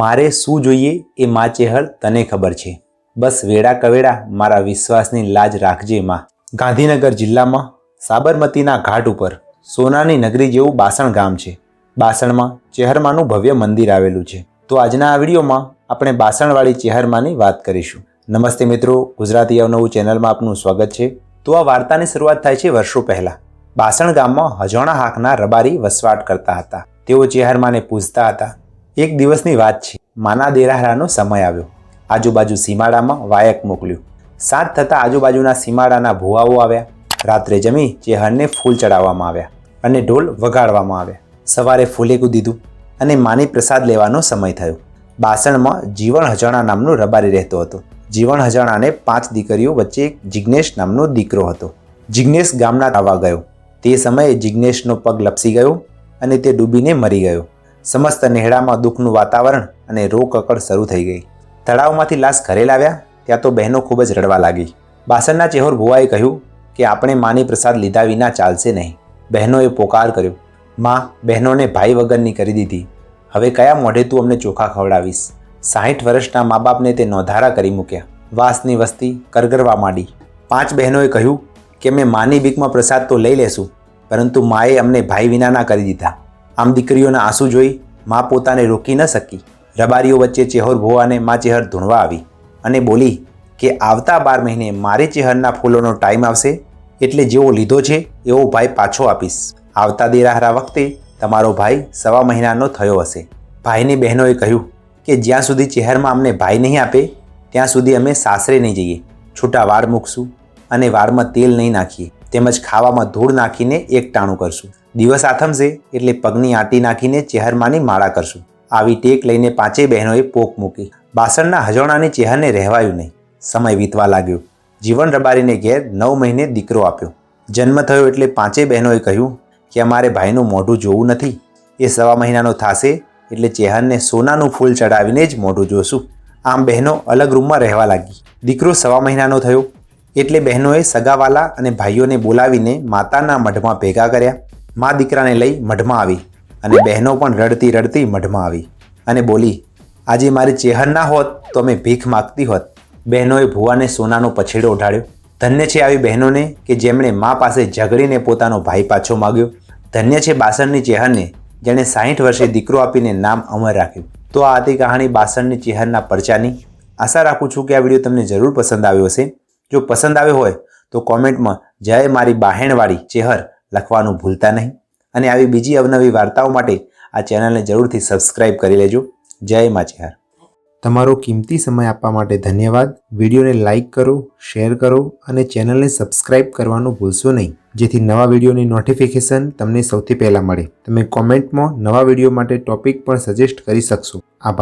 મારે શું જોઈએ એ મા ચેહર તને ખબર છે. બસ વેડા કવેડા મારા વિશ્વાસની લાજ રાખજે માં. ગાંધીનગર જિલ્લામાં સાબરમતીના ઘાટ ઉપર સોનાની નગરી જેવું બાસણ ગામ છે. બાસણમાં ચેહરમાનું ભવ્ય મંદિર આવેલું છે. તો આજના આ વિડીયોમાં આપણે બાસણવાળી ચેહરમાની વાત કરીશું. નમસ્તે મિત્રો, ગુજરાતી અવનવું ચેનલમાં આપનું સ્વાગત છે. તો આ વાર્તાની શરૂઆત થાય છે વર્ષો પહેલાં. બાસણ ગામમાં હજોણા હાકના રબારી વસવાટ કરતા હતા. તેઓ ચેહરમાને પૂજતા હતા. એક દિવસની વાત છે. માના દેરાહરાનો સમય આવ્યો. આજુબાજુ સીમાડામાં વાયક મોકલ્યું. સાત થતાં આજુબાજુના સીમાડાના ભુવાઓ આવ્યા. રાત્રે જમી ચેહરને ફૂલ ચડાવવામાં આવ્યા અને ઢોલ વગાડવામાં આવ્યા. સવારે ફૂલેકું દીધું અને માની પ્રસાદ લેવાનો સમય થયો. બાસણમાં જીવણ હજાણા નામનો રબારી રહેતો હતો. જીવણ હજાણાને પાંચ દીકરીઓ વચ્ચે એક જિજ્ઞેશ નામનો દીકરો હતો. જિજ્ઞેશ ગામના આવવા ગયો. તે સમયે જિજ્ઞેશનો પગ લપસી ગયો અને તે ડૂબીને મરી ગયો. સમસ્ત નેહડામાં દુઃખનું વાતાવરણ અને રોકકડ શરૂ થઈ ગઈ. તળાવમાંથી લાશ ઘરે લાવ્યા, ત્યાં તો બહેનો ખૂબ જ રડવા લાગી. બાસણના ચેહોર ભુવાએ કહ્યું કે, આપણે માની પ્રસાદ લીધા વિના ચાલશે નહીં. બહેનોએ પોકાર કર્યો, માં, બહેનોને ભાઈ વગરની કરી દીધી. હવે કયા મોઢે તું અમને ચોખા ખવડાવીશ? સાહીઠ વર્ષના મા બાપને તે નોંધારા કરી મૂક્યા. વાસની વસ્તી કરગરવા માંડી. પાંચ બહેનોએ કહ્યું કે, મેં માની બીકમાં પ્રસાદ તો લઈ લેશું, પરંતુ માએ અમને ભાઈ વિનાના કરી દીધા. આમ દીકરીઓના આંસુ જોઈ મા પોતાને રોકી ન શકી. રબારીઓ વચ્ચે ચેહર ભોવાને મા ચેહર ધૂણવા આવી અને બોલી કે આવતા બાર મહિને મારે ચેહરના ફૂલોનો ટાઈમ આવશે એટલે જેવો લીધો છે એવો ભાઈ પાછો આપીશ. આવતા દેરાહરા વખતે તમારો ભાઈ સવા મહિનાનો થયો હશે. ભાઈની બહેનોએ કહ્યું કે જ્યાં સુધી ચહેરમાં અમને ભાઈ નહીં આપે, ત્યાં સુધી અમે સાસરે નહીં જઈએ. છૂટા વાળ મૂકશું અને વાળમાં તેલ નહીં નાખીએ. તેમજ ખાવામાં ધૂળ નાખીને એક ટાણું કરશું. દિવસ આથમશે એટલે પગની આંટી નાખીને ચહેરમાંની માળા કરશું. આવી ટેક લઈને પાંચેય બહેનોએ પોક મૂકી. બાસણના હજોણાની ચહેરને રહેવાયું નહીં. સમય વીતવા લાગ્યો. જીવન રબારીને ઘેર નવ મહિને દીકરો આપ્યો. જન્મ થયો એટલે પાંચે બહેનોએ કહ્યું કે અમારે ભાઈનું મોઢું જોવું નથી. એ સવા મહિનાનો થાશે એટલે ચેહરને સોનાનું ફૂલ ચડાવીને જ મોઢું જોશું. આમ બહેનો અલગ રૂમમાં રહેવા લાગી. દીકરો સવા મહિનાનો થયો એટલે બહેનોએ સગાવાલા અને ભાઈઓને બોલાવીને માતાના મઢમાં ભેગા કર્યા. મા દીકરાને લઈ મઢમાં આવી અને બહેનો પણ રડતી રડતી મઢમાં આવી અને બોલી, આજે મારી ચેહર ના હોત તો અમે ભીખ માગતી હોત. બહેનોએ ભુવાને સોનાનો પછેડો ઉઠાડ્યો. ધન્ય છે આવી બહેનોને કે જેમણે મા પાસે ઝઘડીને પોતાનો ભાઈ પાછો માગ્યો. ધન્ય છે બાસણની ચેહરને જેણે સાહીઠ વર્ષે દીકરો આપીને નામ અમર રાખ્યું. તો આ હતી કહાણી બાસણની ચેહરના પરચાની. આશા રાખું છું કે આ વીડિયો તમને જરૂર પસંદ આવ્યો હશે. જો પસંદ આવ્યો હોય તો કોમેન્ટમાં જય મારી બાહેણવાળી ચેહર લખવાનું ભૂલતા નહીં. અને આવી બીજી અવનવી વાર્તાઓ માટે આ ચેનલને જરૂરથી સબસ્ક્રાઇબ કરી લેજો. જય મા ચેહર તમારો કિંમતી સમય આપવા માટે ધન્યવાદ. વિડીયોને લાઇક કરો, શેર કરો અને ચેનલને સબસ્ક્રાઇબ કરવાનું ભૂલશો નહીં. જેથી નવા વિડીયોની નોટિફિકેશન તમને સૌથી પહેલાં મળે. તમે કોમેન્ટમાં નવા વીડિયો માટે ટોપિક પણ સજેસ્ટ કરી શકશો. આભાર.